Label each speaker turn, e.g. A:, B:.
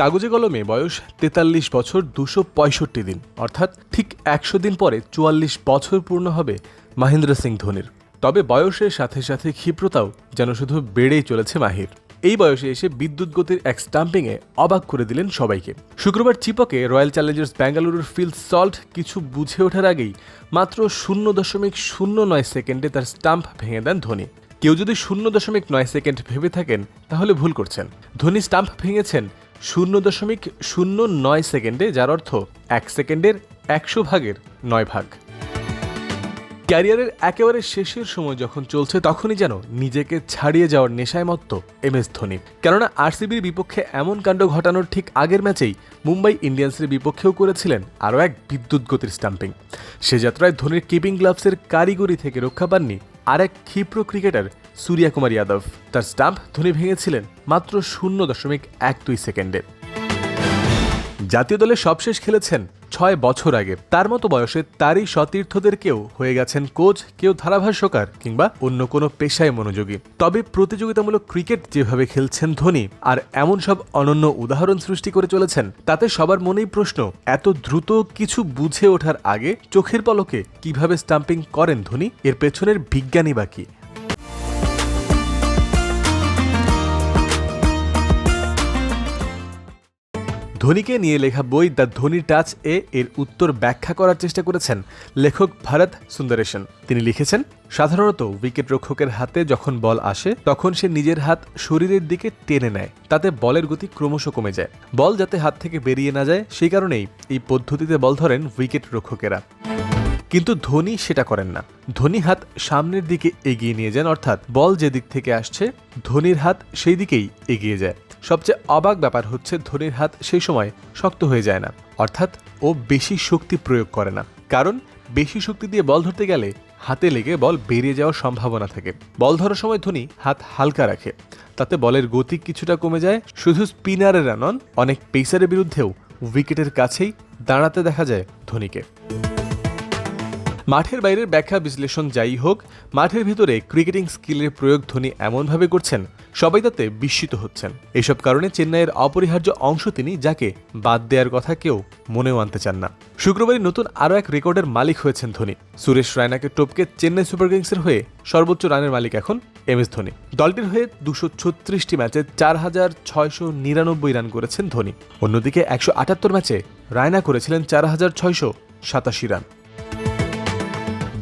A: কাগজে কলমে বয়স তেতাল্লিশ বছর দুশো পঁয়ষট্টি দিন। অর্থাৎ ঠিক একশো দিন পরে চুয়াল্লিশ বছর পূর্ণ হবে মহেন্দ্র সিং ধোনির। তবে বয়সের সাথে সাথে ক্ষিপ্রতাও যেন শুধু বেড়েই চলেছে মাহির। এই বয়সে এসে বিদ্যুৎ গতির এক স্টাম্পিংয়ে অবাক করে দিলেন সবাইকে। শুক্রবার চিপকে রয়্যাল চ্যালেঞ্জার্স বেঙ্গালুরুর ফিল্ড সল্ট কিছু বুঝে ওঠার আগেই মাত্র শূন্য দশমিক শূন্য নয় সেকেন্ডে তার স্টাম্প ভেঙে দেন ধোনি। কেউ যদি শূন্য দশমিক নয় সেকেন্ড ভেবে থাকেন, তাহলে ভুল করছেন। ধোনি স্টাম্প ভেঙেছেন শূন্য দশমিক শূন্য নয় সেকেন্ডে, যার অর্থ এক সেকেন্ডের একশো ভাগের নয় ভাগ। ক্যারিয়ারের একেবারে শেষের সময় যখন চলছে, তখনই যেন নিজেকে ছাড়িয়ে যাওয়ার নেশায় মত্ত এম এস ধোনি। কেননা আরসিবির বিপক্ষে এমন কাণ্ড ঘটানোর ঠিক আগের ম্যাচেই মুম্বাই ইন্ডিয়ান্সের বিপক্ষেও করেছিলেন আরও এক বিদ্যুৎ গতির স্টাম্পিং। সে যাত্রায় ধোনির কিপিং গ্লাভসের কারিগরি থেকে রক্ষা পাননি আর এক ক্ষিপ্র ক্রিকেটার সূর্যা কুমার যাদব। তার স্টাম্প ধোনি ভেঙেছিলেন মাত্র শূন্য দশমিক এক দুই সেকেন্ডে। জাতীয় দলে সবশেষ খেলেছেন ছয় বছর আগে। তার মতো বয়সে তারই সতীর্থদের কেউ হয়ে গেছেন কোচ, কেউ ধারাভাষ্যকার কিংবা অন্য কোনো পেশায় মনোযোগী। তবে প্রতিযোগিতামূলক ক্রিকেট যেভাবে খেলছেন ধোনি, আর এমন সব অনন্য উদাহরণ সৃষ্টি করে চলেছেন, তাতে সবার মনেই প্রশ্ন, এত দ্রুত কিছু বুঝে ওঠার আগে চোখের পলকে কীভাবে স্টাম্পিং করেন ধোনি, এর পেছনের বিজ্ঞানী বাকি ধোনিকে নিয়ে লেখা বই দ্য ধোনি টাচ এ এর উত্তর ব্যাখ্যা করার চেষ্টা করেছেন লেখক ভারত সুন্দরেশন। তিনি লিখেছেন, সাধারণত উইকেট রক্ষকের হাতে যখন বল আসে, তখন সে নিজের হাত শরীরের দিকে টেনে নেয়। তাতে বলের গতি ক্রমশ কমে যায়। বল যাতে হাত থেকে বেরিয়ে না যায়, সেই কারণেই এই পদ্ধতিতে বল ধরেন উইকেট রক্ষকেরা কিন্তু ধোনি সেটা করেন না। ধোনি হাত সামনের দিকে এগিয়ে নিয়ে যান, অর্থাৎ বল যে দিক থেকে আসছে, ধোনির হাত সেই দিকেই এগিয়ে যায়। সবচেয়ে অবাক ব্যাপার হচ্ছে, ধোনির হাত সেই সময় শক্ত হয়ে যায় না, অর্থাৎ ও বেশি শক্তি প্রয়োগ করে না। কারণ, বেশি শক্তি দিয়ে বল ধরতে গেলে হাতে লেগে বল বেরিয়ে যাওয়ার সম্ভাবনা থাকে। বল ধরার সময় ধোনি হাত হালকা রাখে, তাতে বলের গতি কিছুটা কমে যায়। শুধু স্পিনারেরা নন, অনেক পেসারের বিরুদ্ধেও উইকেটের কাছেই দাঁড়াতে দেখা যায় ধোনিকে। মাঠের বাইরের ব্যাখ্যা বিশ্লেষণ যাই হোক, মাঠের ভিতরে ক্রিকেটিং স্কিলের প্রয়োগ ধোনি এমনভাবে করছেন, সবাই তাতে বিস্মিত হচ্ছেন। এসব কারণে চেন্নাইয়ের অপরিহার্য অংশ তিনি যাকে বাদ দেওয়ার কথা কেউ মনেও আনতে চান না। শুক্রবারই নতুন আরও এক রেকর্ডের মালিক হয়েছেন ধোনি। সুরেশ রায়নাকে টপকে চেন্নাই সুপার কিংসের হয়ে সর্বোচ্চ রানের মালিক এখন এম এস ধোনি। দলটির হয়ে দুশো ছত্রিশটি ম্যাচে চার হাজার ছয়শো নিরানব্বই রান করেছেন ধোনি। অন্যদিকে একশো আটাত্তর ম্যাচে রায়না করেছিলেন চার হাজার ছয়শো সাতাশি রান।